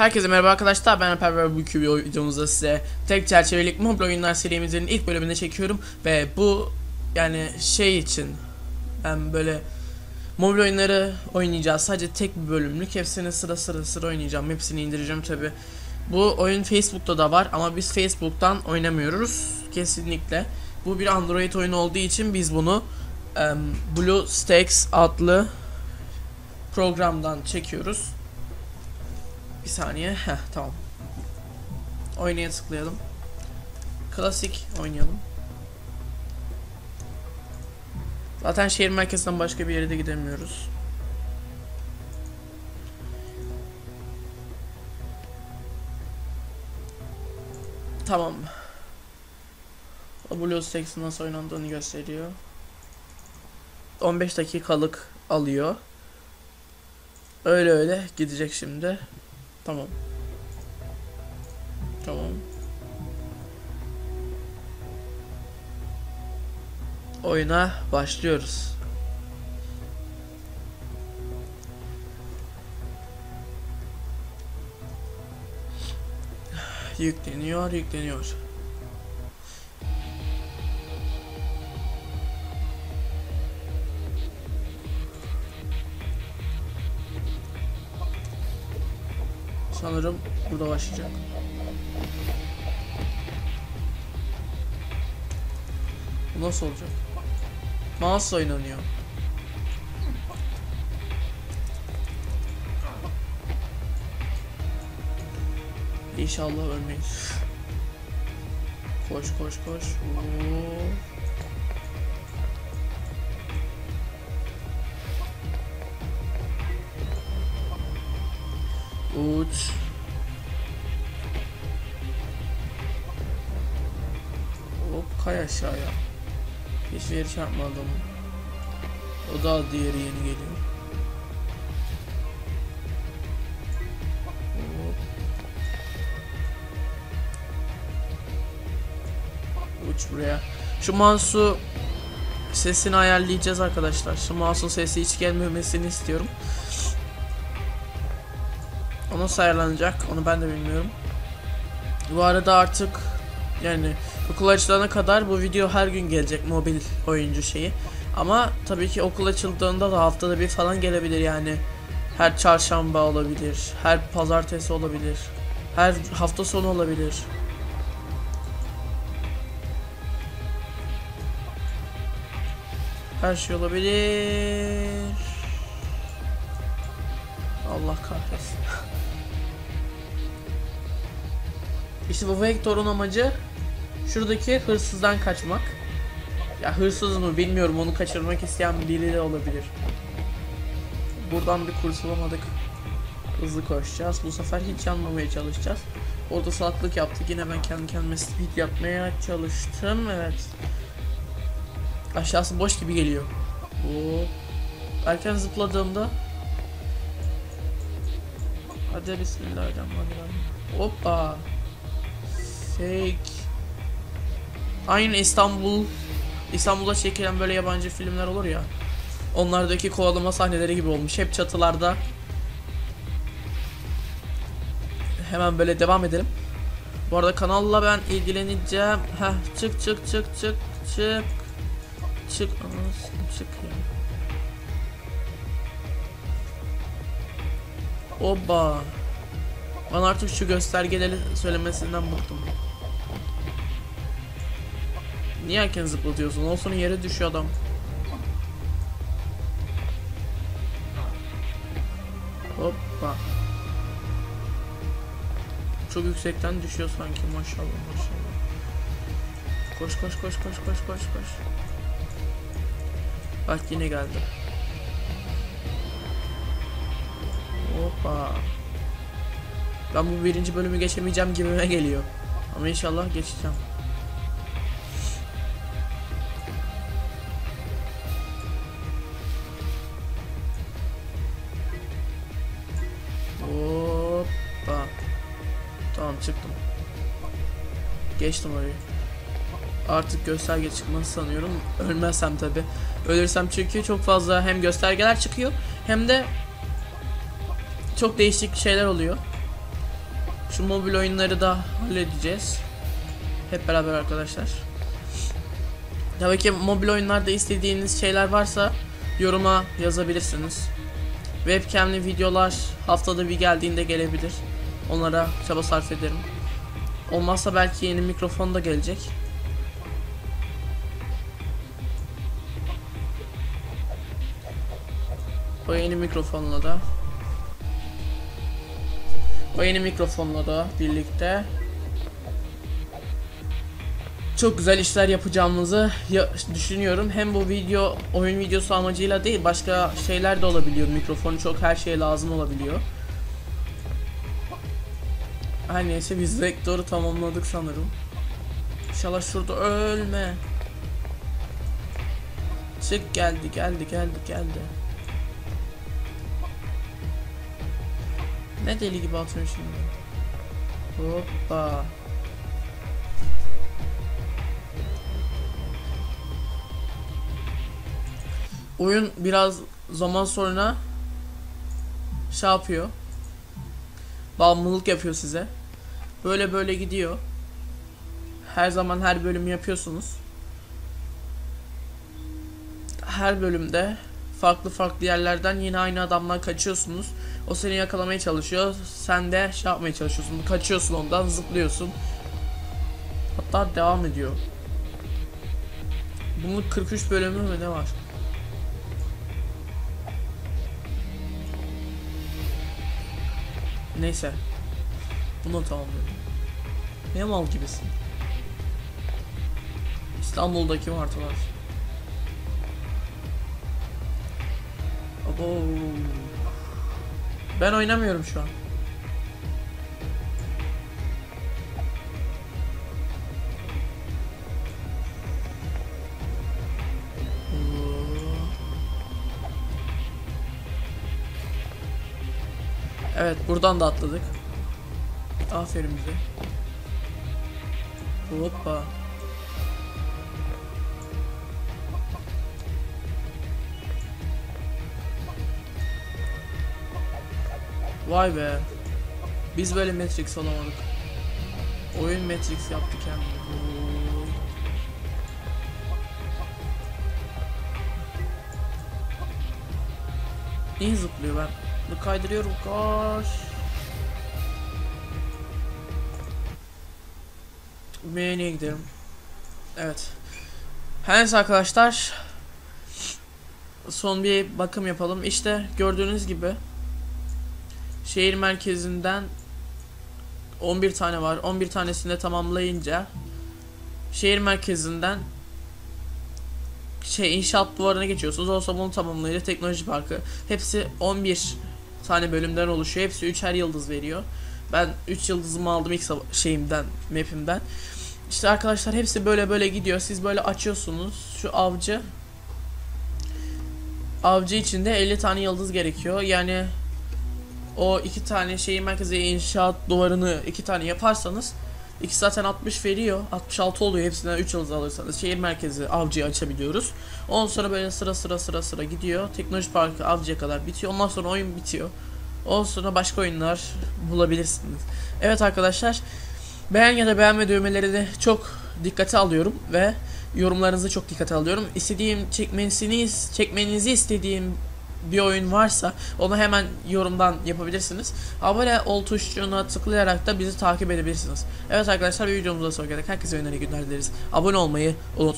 Herkese merhaba arkadaşlar ben Alper ve bir videomuzda size tek çerçevelik mobil oyunlar serimizin ilk bölümünde çekiyorum ve bu yani şey için ben böyle mobil oyunları oynayacağız. Sadece tek bir bölümlük hepsini sıra sıra sıra oynayacağım hepsini indireceğim tabi bu oyun Facebook'ta da var ama biz Facebook'tan oynamıyoruz kesinlikle. Bu bir Android oyunu olduğu için biz bunu em, BlueStacks adlı programdan çekiyoruz bir saniye. Heh, tamam. Oynaya tıklayalım. Klasik oynayalım. Zaten şehir merkezinden başka bir yere de gidemiyoruz. Tamam. BlueStacks'ın nasıl oynandığını gösteriyor. 15 dakikalık alıyor. Öyle öyle gidecek şimdi. Tamam. Tamam. Oyuna başlıyoruz. Yükleniyor, yükleniyor. Sanırım burada başlayacak. Bu nasıl olacak? Mouse oynanıyor. İnşallah ölmeyiz. Koş koş koş. Oo. Uç. Hop kay aşağıya. Hiçbir yere çarpmadım. O da diğeri yeni geliyor. Uç buraya. Şu mouse'u sesini ayarlayacağız arkadaşlar. Şu mouse'un sesi hiç gelmemesini istiyorum. O nasıl ayarlanacak onu ben de bilmiyorum. Bu arada artık yani okul açılana kadar bu video her gün gelecek mobil oyuncu şeyi. Ama tabii ki okul açıldığında da haftada bir falan gelebilir yani. Her çarşamba olabilir, her pazartesi olabilir, her hafta sonu olabilir. Her şey olabilir. Allah kahretsin. İşte bu vektörün amacı şuradaki hırsızdan kaçmak. Ya hırsız mı bilmiyorum onu kaçırmak isteyen biri de olabilir. Buradan bir kurtulamadık. Hızlı koşacağız. Bu sefer hiç yanmamaya çalışacağız. Orada salaklık yaptık. Yine ben kendi kendime speed yapmaya çalıştım. Evet. Aşağısı boş gibi geliyor. Oo. Erken zıpladığımda Hadi bismillahirrahmanirrahim. Hoppa. Fake. Aynı İstanbul İstanbul'da çekilen böyle yabancı filmler olur ya. Onlardaki kovalama sahneleri gibi olmuş. Hep çatılarda. Hemen böyle devam edelim. Bu arada kanalla ben ilgileneceğim. Heh çık çık çık çık çık. Çık. Anasını çık ya. Oba. Ben artık şu göstergeleri söylemesinden bıktım. Niye erken zıplatıyorsun? Olsun yere düşüyor adam. Hoppa. Çok yüksekten düşüyor sanki maşallah maşallah. Koş koş koş koş koş koş koş. Bak yine geldi. Hoppa. Ben bu birinci bölümü geçemeyeceğim gibime geliyor. Ama inşallah geçeceğim. Geçtim orayı. Artık gösterge çıkması sanıyorum. Ölmezsem tabi. Ölürsem çünkü çok fazla hem göstergeler çıkıyor hem de çok değişik şeyler oluyor. Şu mobil oyunları da halledeceğiz. Hep beraber arkadaşlar. Tabii ki mobil oyunlarda istediğiniz şeyler varsa yoruma yazabilirsiniz. Webcam'li videolar haftada bir geldiğinde gelebilir. Onlara çaba sarf ederim. Olmazsa belki yeni mikrofon da gelecek. O yeni mikrofonla da o yeni mikrofonla da birlikte çok güzel işler yapacağımızı ya- düşünüyorum. Hem bu video oyun videosu amacıyla değil başka şeyler de olabiliyor. Mikrofonu çok her şeye lazım olabiliyor. Her neyse biz vektörü tamamladık sanırım. İnşallah şurada ölme. Çık geldi geldi geldi geldi. Ne deli gibi atıyorsun şimdi. Hoppa. Oyun biraz zaman sonra şey yapıyor. Bağımlılık yapıyor size. Böyle böyle gidiyor. Her zaman her bölümü yapıyorsunuz. Her bölümde farklı farklı yerlerden yine aynı adamdan kaçıyorsunuz. O seni yakalamaya çalışıyor. Sen de şey yapmaya çalışıyorsun. Kaçıyorsun ondan, zıplıyorsun. Hatta devam ediyor. Bunun 43 bölümü mü ne var? Neyse. Bunu tamamlıyorum. Ne mal gibisin. İstanbul'daki martılar. Abo. Ben oynamıyorum şu an. Evet buradan da atladık. Aferin bize. Hoppa. Vay be. Biz böyle Matrix olamadık. Oyun Matrix yaptı kendini. İyi zıplıyor ben. Bunu kaydırıyorum koş. Beğeniye gidelim. Evet. Her neyse arkadaşlar. Son bir bakım yapalım. İşte gördüğünüz gibi şehir merkezinden 11 tane var. 11 tanesini de tamamlayınca şehir merkezinden şey inşaat duvarına geçiyorsunuz. Olsa bunu tamamlayınca teknoloji parkı. Hepsi 11 tane bölümden oluşuyor. Hepsi 3'er yıldız veriyor. Ben 3 yıldızımı aldım ilk şeyimden, map'imden. İşte arkadaşlar hepsi böyle böyle gidiyor. Siz böyle açıyorsunuz. Şu avcı avcı içinde 50 tane yıldız gerekiyor. Yani o iki tane şehir merkezi inşaat duvarını iki tane yaparsanız iki zaten 60 veriyor. 66 oluyor hepsinden 3 yıldız alırsanız. Şehir merkezi avcıyı açabiliyoruz. Ondan sonra böyle sıra sıra sıra sıra gidiyor. Teknoloji parkı avcıya kadar bitiyor. Ondan sonra oyun bitiyor. Ondan sonra başka oyunlar bulabilirsiniz. Evet arkadaşlar. Beğen ya da beğenme düğmelerini çok dikkate alıyorum ve yorumlarınızı çok dikkate alıyorum. İstediğim çekmenizi, çekmenizi istediğim bir oyun varsa onu hemen yorumdan yapabilirsiniz. Abone ol tuşuna tıklayarak da bizi takip edebilirsiniz. Evet arkadaşlar videomuzda sonra geldik. Herkese öneri günler dileriz. Abone olmayı unutmayın.